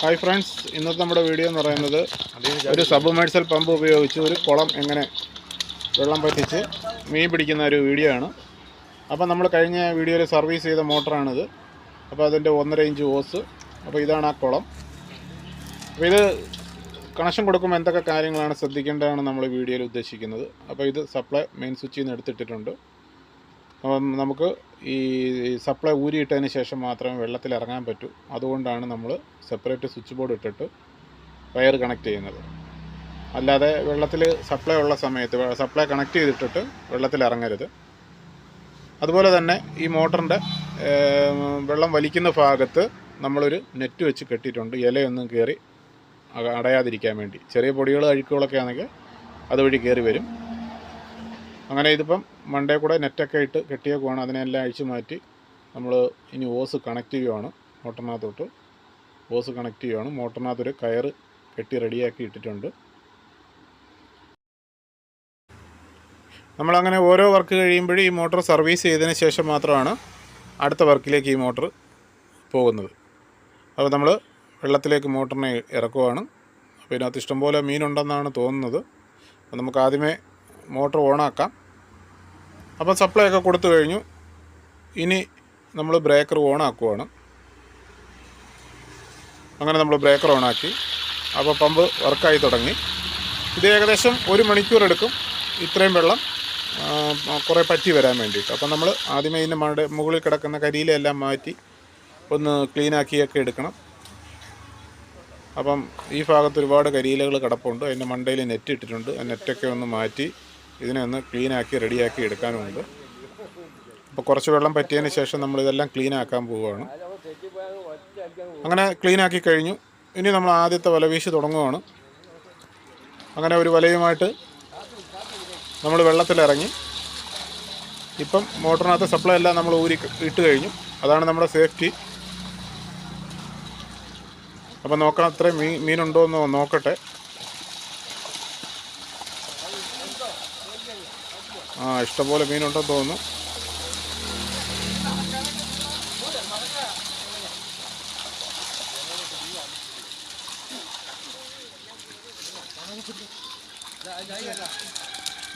Hi friends ഇന്നത്തെ നമ്മുടെ video എന്ന് പറയുന്നത് ഒരു സബ്മേഴ്സൽ പമ്പ് ഉപയോഗിച്ച് ഒരു കുളം എങ്ങനെ വെള്ളം പറ്റിച്ച് മീൻ പിടിക്കുന്ന ഒരു വീഡിയോ ആണ്. അപ്പോൾ നമ്മൾ കഴിഞ്ഞ വീഡിയോയിൽ സർവീസ് ചെയ്ത മോട്ടറാണിത് അപ്പോൾ അതിന്റെ ഒന്നര ഇഞ്ച് ഓസ് അപ്പോൾ ഇതാണ് ആ കുളം. അപ്പോൾ ഇത് കണക്ഷൻ കൊടുക്കുമ്പോൾ എന്തൊക്കെ കാര്യങ്ങളാണ് ശ്രദ്ധിക്കേണ്ടതാണ് നമ്മൾ വീഡിയോയിൽ ഉദ്ദേശിക്കുന്നത്. അപ്പോൾ ഇത് സപ്ലൈ മെയിൻ സ്വിച്ചിൽ നിന്ന് എടുത്തിട്ടിട്ടുണ്ട്. നമുക്ക് ഈ സപ്ലൈ ഊരിയിട്ടതിന് ശേഷം മാത്രമേ വെള്ളത്തിൽ ഇറങ്ങാൻ പറ്റൂ. അതുകൊണ്ടാണ് നമ്മൾ സെപ്പറേറ്റ് സ്വിച്ച് ബോർഡ് ഇട്ടിട്ട് വയർ കണക്ട് ചെയ്യുന്നത്. അല്ലാതെ വെള്ളത്തിൽ സപ്ലൈ ഉള്ള സമയത്ത് സപ്ലൈ കണക്ട് ചെയ്തിട്ടിട്ട് വെള്ളത്തിൽ ഇറങ്ങരുത് അതുപോലെ തന്നെ ഈ മോട്ടറിന്റെ വെള്ളം വലിക്കുന്ന ഭാഗത്ത് നമ്മളൊരു നെറ്റ് വെച്ച് കെട്ടിയിട്ടുണ്ട്. ഇലയൊന്നും കയറി അടയാതിരിക്കാൻ വേണ്ടി. ചെറിയ പൊടികൾ അഴുക്കുകളൊക്കെ ആണെങ്കിൽ അതുവഴി കയറി വരും. അങ്ങനെ ഇതിപ്പം മണ്ടേ കൂടെ നെറ്റൊക്കെ ഇട്ട് കെട്ടിയേക്കുവാണ്. അതിനെല്ലാം അഴിച്ചു മാറ്റി നമ്മൾ ഇനി ഓസ് കണക്ട് ചെയ്യുവാണ്. മോട്ടറിനകത്തോട്ട് ഓസ് കണക്ട് ചെയ്യുവാണ്. മോട്ടറിനകത്തൊരു കയർ കെട്ടി റെഡിയാക്കി ഇട്ടിട്ടുണ്ട്. നമ്മളങ്ങനെ ഓരോ വർക്ക് കഴിയുമ്പോഴും ഈ മോട്ടോർ സർവീസ് ചെയ്തതിന് ശേഷം മാത്രമാണ് അടുത്ത വർക്കിലേക്ക് ഈ മോട്ടർ പോകുന്നത്. അപ്പോൾ നമ്മൾ വെള്ളത്തിലേക്ക് മോട്ടറിനെ ഇറക്കുവാണ്. അപ്പോൾ ഇതിനകത്ത് ഇഷ്ടംപോലെ മീനുണ്ടെന്നാണ് തോന്നുന്നത്. നമുക്ക് ആദ്യമേ മോട്ടർ ഓണാക്കാം. അപ്പം സപ്ലൈ ഒക്കെ കൊടുത്തു കഴിഞ്ഞു. ഇനി നമ്മൾ ബ്രേക്കർ ഓണാക്കുവാണ്. അങ്ങനെ നമ്മൾ ബ്രേക്കർ ഓണാക്കി. അപ്പോൾ പമ്പ് വർക്കായി തുടങ്ങി. ഇത് ഏകദേശം ഒരു മണിക്കൂർ എടുക്കും. ഇത്രയും വെള്ളം കുറേ പറ്റി വരാൻ വേണ്ടിയിട്ട്. അപ്പം നമ്മൾ ആദ്യമേ ഇതിന്റെ മട മുകളിൽ കിടക്കുന്ന കരിയിലെല്ലാം മാറ്റി ഒന്ന് ക്ലീനാക്കിയൊക്കെ എടുക്കണം. അപ്പം ഈ ഭാഗത്ത് ഒരുപാട് കരിയിലകൾ കിടപ്പുണ്ട്. അതിന്റെ മണ്ടയിൽ നെറ്റ് ഇട്ടിട്ടുണ്ട്. ആ നെറ്റൊക്കെ ഒന്ന് മാറ്റി ഇതിനെ ഒന്ന് ക്ലീനാക്കി റെഡിയാക്കി എടുക്കാനുമുണ്ട് അപ്പോൾ കുറച്ച് വെള്ളം പറ്റിയതിന് ശേഷം നമ്മൾ ഇതെല്ലാം ക്ലീൻ ആക്കാൻ പോവുകയാണ്. അങ്ങനെ ക്ലീൻ ആക്കി കഴിഞ്ഞു. ഇനി നമ്മൾ ആദ്യത്തെ വല വീശി തുടങ്ങുകയാണ് അങ്ങനെ ഒരു വലയുമായിട്ട് നമ്മൾ വെള്ളത്തിലിറങ്ങി. ഇപ്പം മോട്ടറിനകത്ത് സപ്ലൈ എല്ലാം നമ്മൾ ഊരി ഇട്ട് കഴിഞ്ഞു. അതാണ് നമ്മുടെ സേഫ്റ്റി അപ്പം നോക്കണം അത്രയും മീൻ മീനുണ്ടോ എന്ന് നോക്കട്ടെ. ആ ഇഷ്ടംപോലെ മീനുണ്ടെന്ന് തോന്നുന്നു.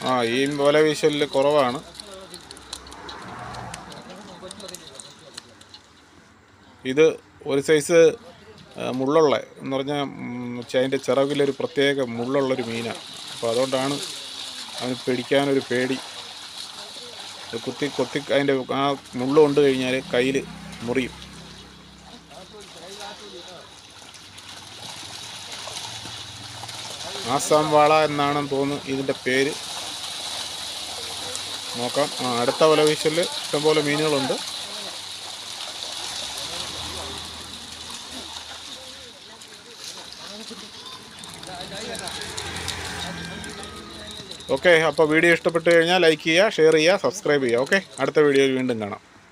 ആ ഈ വല വീശലിൽ കുറവാണ്. ഇത് ഒരു സൈസ് മുള്ളുള്ള എന്ന് പറഞ്ഞാൽ അതിന്റെ ചിറകിലൊരു പ്രത്യേക മുള്ളുള്ളൊരു മീനാണ് അപ്പോൾ അതുകൊണ്ടാണ് അവന് പിടിക്കാനൊരു പേടി. കുത്തി കൊത്തി അതിന്റെ ആ മുള്ള കൊണ്ട് കഴിഞ്ഞാൽ കയ്യിൽ മുറിയും. ആസാം വാള എന്നാണെന്ന് തോന്നുന്നു ഇതിന്റെ പേര്. നോക്കാം. ആ അടുത്ത വല വീശലിൽ ഇഷ്ടംപോലെ മീനുകളുണ്ട്. ഓക്കെ അപ്പോൾ വീഡിയോ ഇഷ്ടപ്പെട്ടു കഴിഞ്ഞാൽ ലൈക്ക് ചെയ്യുക ഷെയർ ചെയ്യുക സബ്സ്ക്രൈബ് ചെയ്യുക. ഓക്കെ അടുത്ത വീഡിയോയിൽ വീണ്ടും കാണാം.